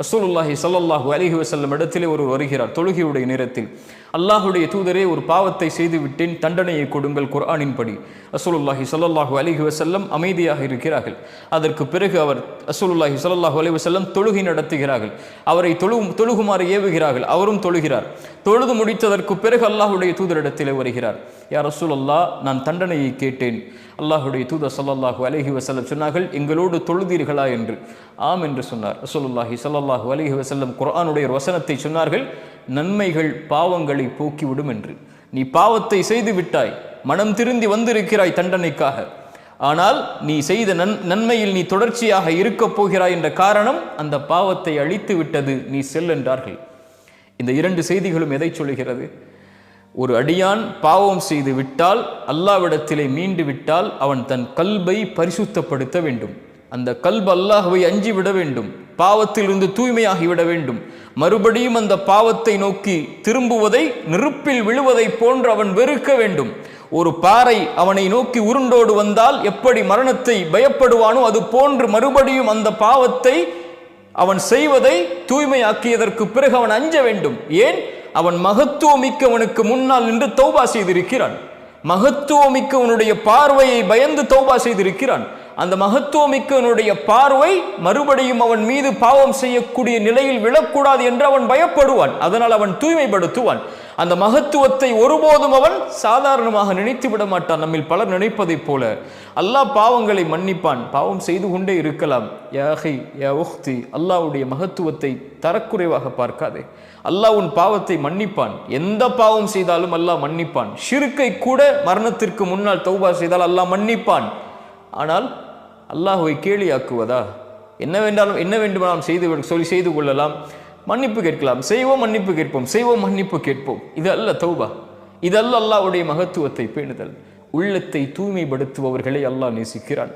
ரசூலுல்லாஹி சல்லாஹூ அலிஹி வசல்லம் இடத்திலே ஒரு வருகிறார் தொழுகையுடைய நேரத்தில். அல்லாஹுடைய தூதரே ஒரு பாவத்தை செய்து விட்டேன் தண்டனையை கொடுங்கள் குர்ஆனின்படி. ரசூலுல்லாஹி ஸல்லல்லாஹு அலிஹி வசல்லம் அமைதியாக இருக்கிறார்கள். அதற்கு பிறகு அவர் ரசூலுல்லாஹி சல்லாஹூ அலி வசல்லம் தொழுகை நடத்துகிறார்கள். அவரை தொழு தொழுகுமாறு ஏவுகிறார்கள். அவரும் தொழுகிறார். தொழுது முடித்ததற்கு பிறகு அல்லாஹுடைய தூதரிடத்திலே வருகிறார். யார் அசூல் அல்லாஹ் நான் தண்டனையை கேட்டேன். அல்லாஹுடைய தூதர் சல்லாஹூ அலஹி வசல்லம் சொன்னார்கள் எங்களோடு தொழுதீர்களா? என்று. ஆம் என்று சொன்னார். ரசூலுல்லாஹி சல்லாஹூ அலஹி வசல்லம் குர்ஆனுடைய வசனத்தை சொன்னார்கள். நன்மைகள் பாவங்களை போக்கிவிடும் என்று. நீ பாவத்தை செய்து விட்டாய் மனம் திருந்தி வந்திருக்கிறாய் தண்டனைக்காக. ஆனால் நீ செய்த நன் நன்மையில் நீ தொடர்ச்சியாக இருக்கப் போகிறாய் என்ற காரணம் அந்த பாவத்தை அழித்து விட்டது நீ செல் என்றார்கள். இந்த இரண்டு செய்திகளும் எதை சொல்கிறது ஒரு அடியான் பாவம் செய்து விட்டால் அல்லாவிடத்திலே மீண்டு விட்டால் அவன் தன் கல்பை பரிசுத்தப்படுத்த வேண்டும். அந்த கல்பு அல்லாஹுவை அஞ்சி விட வேண்டும். பாவத்திலிருந்து தூய்மையாகி விட வேண்டும். மறுபடியும் அந்த பாவத்தை நோக்கி திரும்புவதை நெருப்பில் விழுவதை போன்று அவன் வெறுக்க வேண்டும். ஒரு பாறை அவனை நோக்கி உருண்டோடு வந்தால் எப்படி மரணத்தை பயப்படுவானோ அது போன்று மறுபடியும் அந்த பாவத்தை அவன் செய்வதை தூய்மையாக்கியதற்கு பிறகு அவன் அஞ்ச வேண்டும். ஏன்? அவன் மகத்துவமிக்கவனுக்கு முன்னால் நின்று தௌபா செய்திருக்கிறான். மகத்துவமிக்கவனுடைய பார்வையை பயந்து தௌபா செய்திருக்கிறான். அந்த மகத்துவமிக்கவனுடைய பார்வை மறுபடியும் அவன் மீது பாவம் செய்யக்கூடிய நிலையில் விழக்கூடாது என்று அவன் பயப்படுவான். அதனால் அவன் தூய்மைப்படுத்துவான். அந்த மகத்துவத்தை ஒருபோதும் அவன் சாதாரணமாக நினைத்து விட மாட்டான். நம்மில் பலர் நினைப்பதைப் போல அல்லாஹ் பாவங்களை மன்னிப்பான். பாவம் செய்து கொண்டே இருக்கலாம். யாகை யா உஹ்தி மகத்துவத்தை தரக்குறைவாக பார்க்காதே. அல்லாஹ் உன் பாவத்தை மன்னிப்பான். எந்த பாவம் செய்தாலும் அல்லாஹ் மன்னிப்பான். ஷிருக்கை கூட மரணத்திற்கு முன்னால் தௌபா செய்தால் அல்லாஹ் மன்னிப்பான். ஆனால் அல்லாஹுவை கேலியாக்குவதா? என்ன வேண்டாலும் என்ன வேண்டுமானாலும் செய்து சொல்லி செய்து கொள்ளலாம். மன்னிப்பு கேட்கலாம். செய்வோம் மன்னிப்பு கேட்போம். செய்வோம் மன்னிப்பு கேட்போம். இது அல்ல தௌபா. இது அல்ல மகத்துவத்தை பேணுதல். உள்ளத்தை தூய்மைப்படுத்துபவர்களை அல்லாஹ் நேசிக்கிறான்.